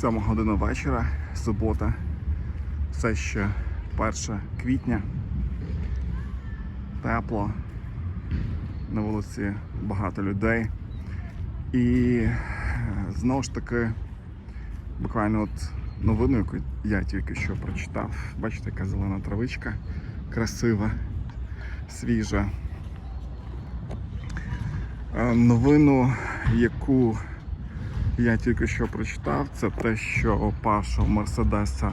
7 година вечора, субота, все ще 1 квітня. Тепло, на вулиці багато людей. І е, знову ж таки, буквально от новину, яку я тільки що прочитав. Бачите, яка зелена травичка, красива, свіжа. Е, Новину, яку я тільки що прочитав, це те, що Пашу Мерседеса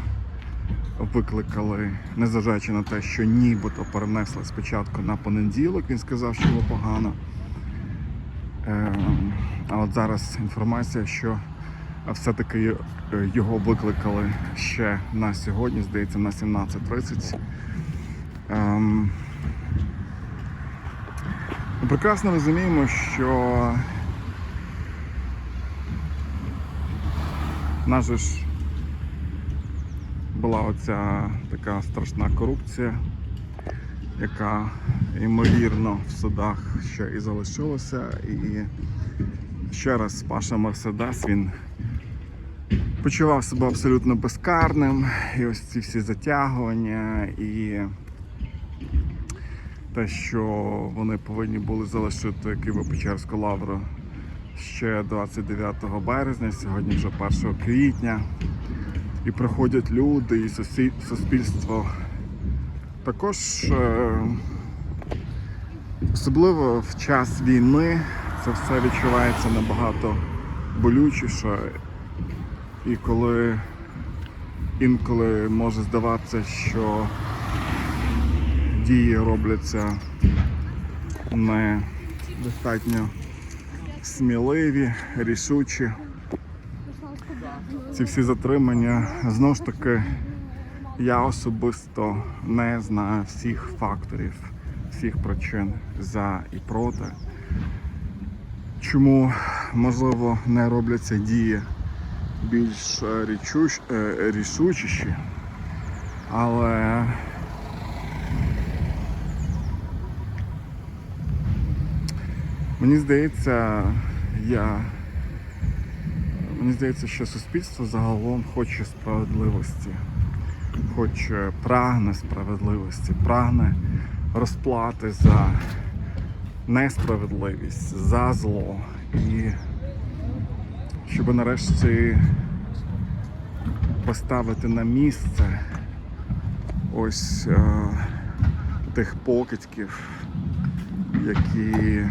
викликали, незважаючи на те, що нібито перенесли спочатку на понеділок, він сказав, що було погано. Е, А от зараз інформація, що все-таки е, його викликали ще на сьогодні, здається, на 17.30. Ем, прекрасно розуміємо, що нас же ж була оця така страшна корупція, яка ймовірно в судах ще і залишилася. І ще раз Паша Мерседес він почував себе абсолютно безкарним. І ось ці всі затягування і те, що вони повинні були залишити Києво-Печерську лавру ще 29 березня, сьогодні вже 1 квітня. І приходять люди, і суспільство також, е, особливо в час війни, це все відчувається набагато болючіше. І коли інколи може здаватися, що дії робляться не достатньо сміливі, рішучі. Ці всі затримання, знову ж таки, я особисто не знаю всіх факторів, всіх причин за і проти. Чому, можливо, не робляться дії більш е, е, рішучіші, але мені здається, я Мені здається, що суспільство загалом хоче справедливості, хоче прагне справедливості, прагне розплати за несправедливість, за зло. І щоб нарешті поставити на місце ось е, тих покидьків, які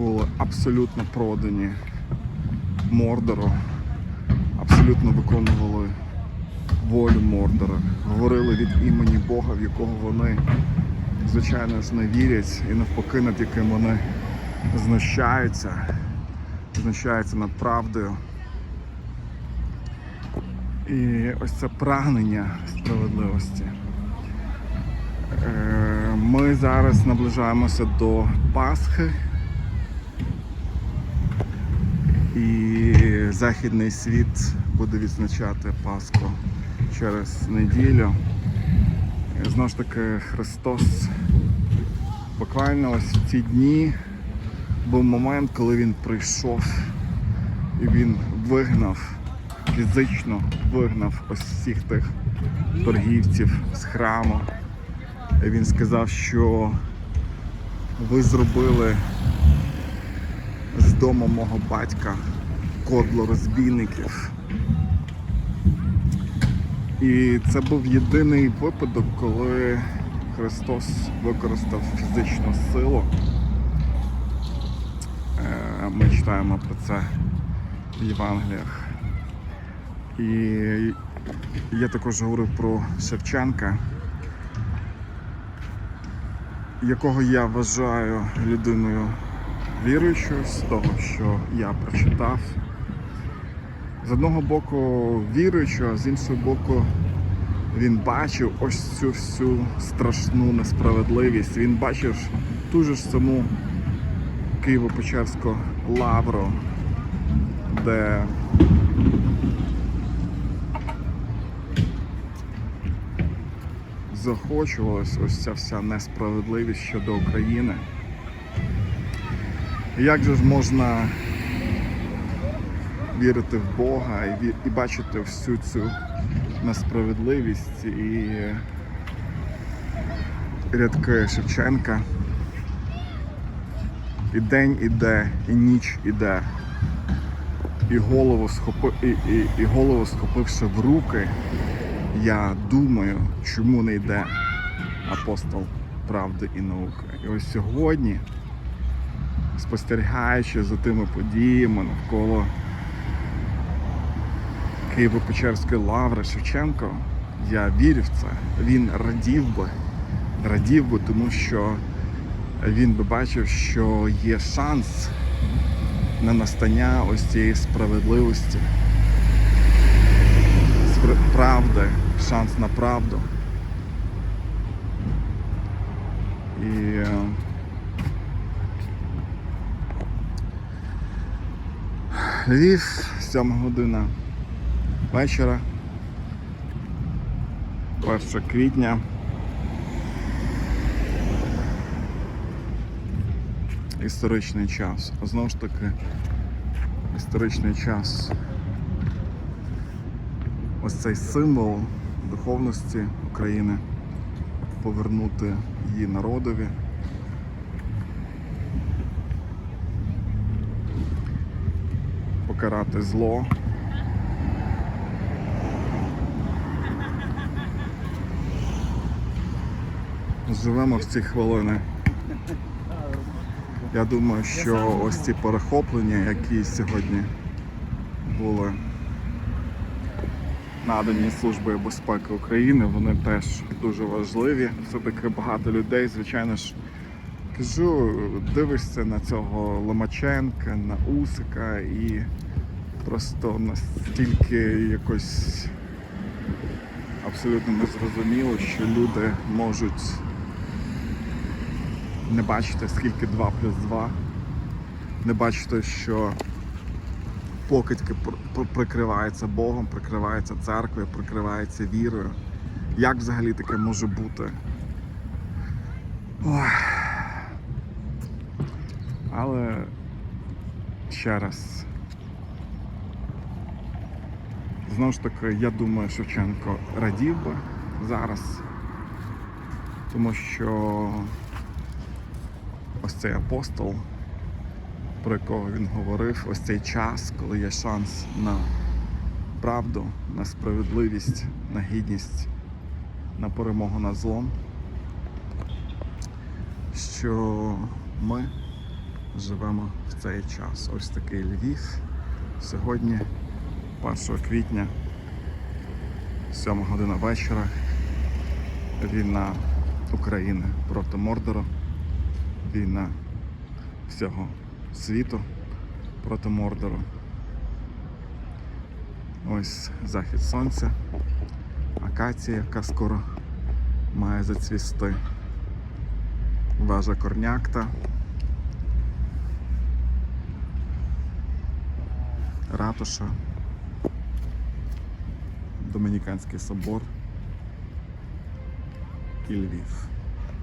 були абсолютно продані Мордору абсолютно виконували волю Мордора, говорили від імені Бога, в якого вони, звичайно ж, не вірять, і навпаки, над яким вони знущаються, знущаються над правдою. І ось це прагнення справедливості. Е, Ми зараз наближаємося до Пасхи. І західний світ буде відзначати Пасху через неділю. Знову ж таки Христос буквально ось в ці дні був момент, коли він прийшов і він вигнав, фізично вигнав ось всіх тих торгівців з храму. І він сказав, що ви зробили дому мого батька кодло розбійників. І це був єдиний випадок, коли Христос використав фізичну силу. Е, Ми читаємо про це в Євангеліях. І я також говорив про Шевченка, якого я вважаю людиною віруючою з того, що я прочитав. З одного боку віруючого, а з іншого боку, він бачив ось цю всю страшну несправедливість. Він бачив ту ж саму Києво-Печерську лавру, де захочувалась ось ця вся несправедливість щодо України. Як же ж можна вірити в Бога і, ві- і бачити всю цю несправедливість і рядки Шевченка. І день іде, і ніч іде. І голову, схопи, і, і, і голову схопивши в руки, я думаю, чому не йде апостол правди і науки. І ось сьогодні, спостерігаючи за тими подіями навколо Києво-Печерської лаври Шевченко, я вірю в це. Він радів би, радів би, тому що він би бачив, що є шанс на настання ось цієї справедливості, спр- правди, шанс на правду. І Львів, 7 година вечора, 1 квітня. Історичний час. Знову ж таки, історичний час. Ось цей символ духовності України повернути її народові. Покарати зло. Живемо в ці хвилини. Я думаю, що ось ці перехоплення, які сьогодні були надані Службою безпеки України, вони теж дуже важливі. Все-таки багато людей, звичайно ж, кажу, дивишся на цього Ломаченка, на Усика і просто настільки якось абсолютно незрозуміло, що люди можуть не бачити, скільки 2 плюс 2, не бачити, що покидьки пр- пр- прикриваються Богом, прикриваються церквою, прикриваються вірою. Як взагалі таке може бути? Ой. Але ще раз. Знову ж таки, я думаю, Шевченко радів би зараз, тому що ось цей апостол, про якого він говорив, ось цей час, коли є шанс на правду, на справедливість, на гідність, на перемогу над злом, що ми живемо в цей час. Ось такий Львів. Сьогодні, 1 квітня, 7 година вечора, війна України проти Мордору війна всього світу проти Мордору. Ось захід сонця, акація, яка скоро має зацвісти. Вежа Корнякта. Ратуша. Домініканський собор і Львів.